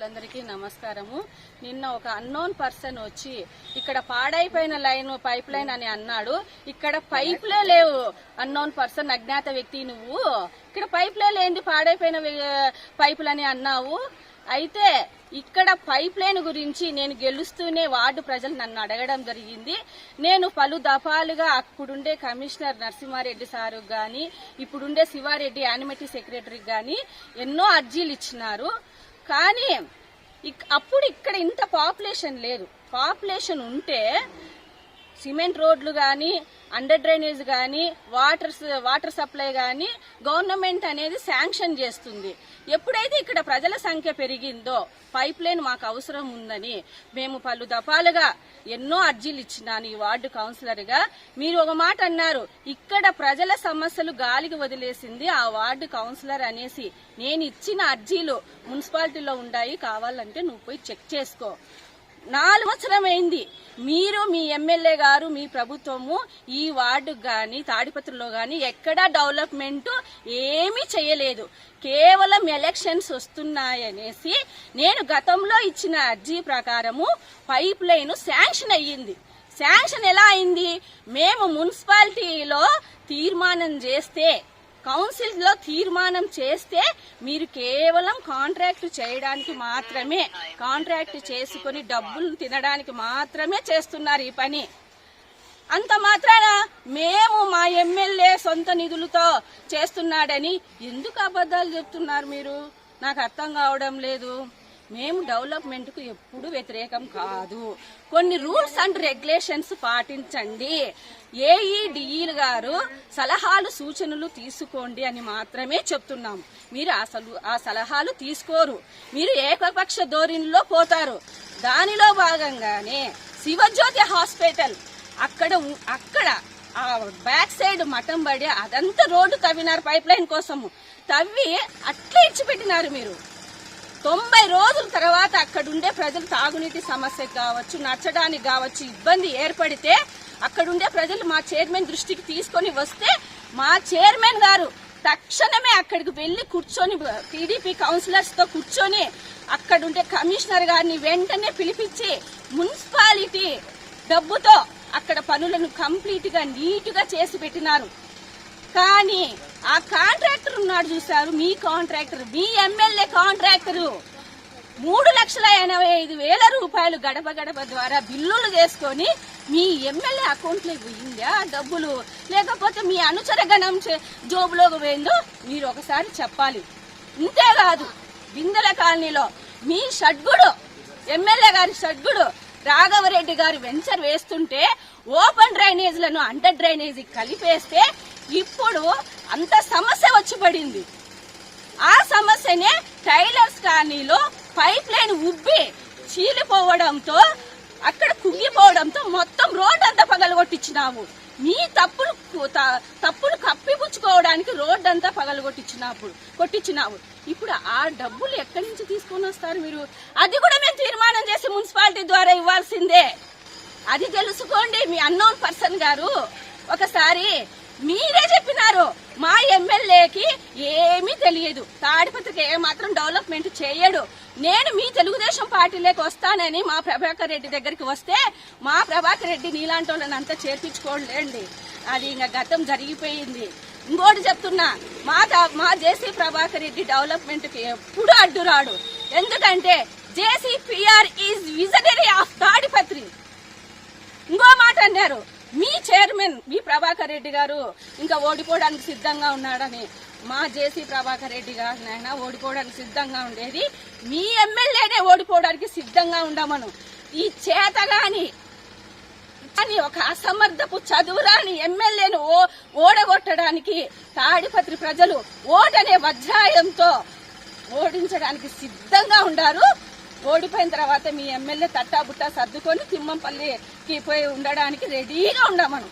మిత్రులందరికీ నమస్కారము. నిన్న ఒక అన్నోన్ పర్సన్ వచ్చి ఇక్కడ పాడైపోయిన లైన్ పైప్ లైన్ అని అన్నాడు. ఇక్కడ పైప్లే లేవు అన్నోన్ పర్సన్ అజ్ఞాత వ్యక్తి నువ్వు. ఇక్కడ పైప్లే లేని పాడైపోయిన పైపులు పైపులని అన్నావు. అయితే ఇక్కడ పైప్ లైన్ గురించి నేను గెలుస్తూనే వార్డు ప్రజలు నన్ను అడగడం జరిగింది. నేను పలు దఫాలుగా అప్పుడుండే కమిషనర్ నరసింహారెడ్డి సారు కానీ ఇప్పుడుండే శివారెడ్డి యానిమేటీ సెక్రటరీకి కానీ ఎన్నో అర్జీలు ఇచ్చినారు. కానీ ఇక్- అప్పుడు ఇక్కడ ఇంత పాపులేషన్ లేదు. పాపులేషన్ ఉంటే సిమెంట్ రోడ్లు కానీ అండర్ డ్రైనేజ్ కానీ వాటర్ వాటర్ సప్లై కానీ గవర్నమెంట్ అనేది శాంక్షన్ చేస్తుంది. ఎప్పుడైతే ఇక్కడ ప్రజల సంఖ్య పెరిగిందో పైప్ లైన్ మాకు అవసరం ఉందని మేము పలు దఫాలుగా ఎన్నో అర్జీలు ఇచ్చినాను ఈ వార్డు కౌన్సిలర్గా. మీరు ఒక మాట అన్నారు ఇక్కడ ప్రజల సమస్యలు గాలికి వదిలేసింది ఆ వార్డు కౌన్సిలర్ అనేసి. నేను ఇచ్చిన అర్జీలు మున్సిపాలిటీలో ఉన్నాయి కావాలంటే నువ్వు పోయి చెక్ చేసుకో. నాలుగు సంవత్సరం అయింది మీరు మీ ఎమ్మెల్యే గారు మీ ప్రభుత్వము ఈ వార్డు కానీ తాడిపత్రిలో కానీ ఎక్కడా డెవలప్మెంట్ ఏమీ చేయలేదు. కేవలం ఎలక్షన్స్ వస్తున్నాయనేసి నేను గతంలో ఇచ్చిన అర్జీ ప్రకారము పైప్ లైన్ శాంక్షన్ అయ్యింది. శాంక్షన్ ఎలా అయింది? మేము మున్సిపాలిటీలో తీర్మానం చేస్తే కౌన్సిల్లో తీర్మానం చేస్తే మీరు కేవలం కాంట్రాక్ట్ చేయడానికి మాత్రమే కాంట్రాక్ట్ చేసుకుని డబ్బులు తినడానికి మాత్రమే చేస్తున్నారు ఈ పని. అంత మాత్రాన మేము మా ఎమ్మెల్యే సొంత నిధులతో చేస్తున్నాడని ఎందుకు అబద్ధాలు చెప్తున్నారు మీరు? నాకు అర్థం కావడం లేదు. మేము డెవలప్మెంట్కు ఎప్పుడు వ్యతిరేకం కాదు. కొన్ని రూల్స్ అండ్ రెగ్యులేషన్స్ పాటించండి. ఏఈడిఈలు గారు సలహాలు సూచనలు తీసుకోండి అని మాత్రమే చెప్తున్నాం. మీరు అసలు ఆ సలహాలు తీసుకోరు. మీరు ఏకపక్ష ధోరణిలో పోతారు. దానిలో భాగంగానే శివజ్యోతి హాస్పిటల్ అక్కడ అక్కడ ఆ బ్యాక్ సైడ్ మఠం పడి అదంతా రోడ్డు తవ్వినారు పైప్ లైన్ కోసము. తవ్వి అట్లే ఇచ్చిపెట్టినారు మీరు. తొంభై రోజుల తర్వాత అక్కడుండే ప్రజలు తాగునీటి సమస్యకు కావచ్చు నచ్చడానికి కావచ్చు ఇబ్బంది ఏర్పడితే అక్కడుండే ప్రజలు మా చైర్మన్ దృష్టికి తీసుకొని వస్తే మా చైర్మన్ గారు తక్షణమే అక్కడికి వెళ్ళి కూర్చొని టీడీపీ కౌన్సిలర్స్తో కూర్చొని అక్కడుండే కమిషనర్ గారిని వెంటనే పిలిపించి మున్సిపాలిటీ డబ్బుతో అక్కడ పనులను కంప్లీట్గా నీట్గా చేసి పెట్టినారు. కానీ ఆ కాంట్రాక్టర్ ఉన్నాడు చూసారు మీ కాంట్రాక్టర్ మీ ఎమ్మెల్యే కాంట్రాక్టర్. మూడు లక్షల ఎనభై ఐదు వేల రూపాయలు గడప గడప ద్వారా బిల్లులు చేసుకొని మీ ఎమ్మెల్యే అకౌంట్లో పోయిందా డబ్బులు? లేకపోతే మీ అనుచర గణం చే- జోబులోకి పోయిందో మీరు ఒకసారి చెప్పాలి. ఇంతేకాదు బిందెల కాలనీలో మీ షడ్గుడు ఎమ్మెల్యే గారి షడ్గుడు రాఘవరెడ్డి గారు వెంచర్ వేస్తుంటే ఓపెన్ డ్రైనేజీలను అండర్ డ్రైనేజీ కలిపేస్తే ఇప్పుడు అంత సమస్య వచ్చి పడింది. ఆ సమస్యనే టైలర్స్ కాలనీలో పైప్ లైన్ ఉబ్బి చీలిపోవడంతో అక్కడ కుంగిపోవడంతో మొత్తం పగలగొట్టించినావు. మీ తప్పులు త- తప్పులు కప్పిపుచ్చుకోవడానికి రోడ్డు అంతా పగలగొట్టించినప్పుడు కొట్టించినావు. ఇప్పుడు ఆ డబ్బులు ఎక్కడి నుంచి తీసుకొని వస్తారు మీరు? అది కూడా మేము తీర్మానం చేసి మున్సిపాలిటీ ద్వారా ఇవ్వాల్సిందే. అది తెలుసుకోండి మీ అన్నోన్ పర్సన్ గారు. ఒకసారి మీరే చెప్పినారు. మా ఎమ్మెల్యేకి ఏమీ తెలియదు. తాడిపత్రికి ఏమాత్రం డెవలప్మెంట్ చేయడు. నేను మీ తెలుగుదేశం పార్టీలోకి వస్తానని మా ప్రభాకర్ రెడ్డి దగ్గరికి వస్తే మా ప్రభాకర్ రెడ్డి నీలాంటి వాళ్ళని అంతా చేర్పించుకోలేండి. అది ఇంకా గతం జరిగిపోయింది. ఇంకోటి చెప్తున్నా మా మా జేసీ ప్రభాకర్ రెడ్డి డెవలప్మెంట్కి ఎప్పుడు అడ్డురాడు. ఎందుకంటే JC PR is visionary of thought ఇంకో మాట అన్నారు మీ చైర్మన్ మీ ప్రభాకర్ రెడ్డి గారు ఇంకా ఓడిపోవడానికి సిద్ధంగా ఉన్నాడని మా జేసీ ప్రభాకర్ రెడ్డి గారు నాయన ఓడిపోవడానికి సిద్ధంగా ఉండేది. మీ ఎమ్మెల్యేనే ఓడిపోవడానికి సిద్ధంగా ఉండమను. ఈ చేతగాని కానీ ఒక అసమర్థపు చదువురాని ఎమ్మెల్యేను ఓ ఓడగొట్టడానికి తాడిపత్రి ప్రజలు ఓటనే వజ్రాయంతో ఓడించడానికి సిద్ధంగా ఉండారు. ఓడిపోయిన తర్వాత మీ ఎమ్మెల్యే తట్టాబుట్టా సర్దుకొని తిమ్మంపల్లికి పోయి ఉండడానికి రెడీగా ఉండమను.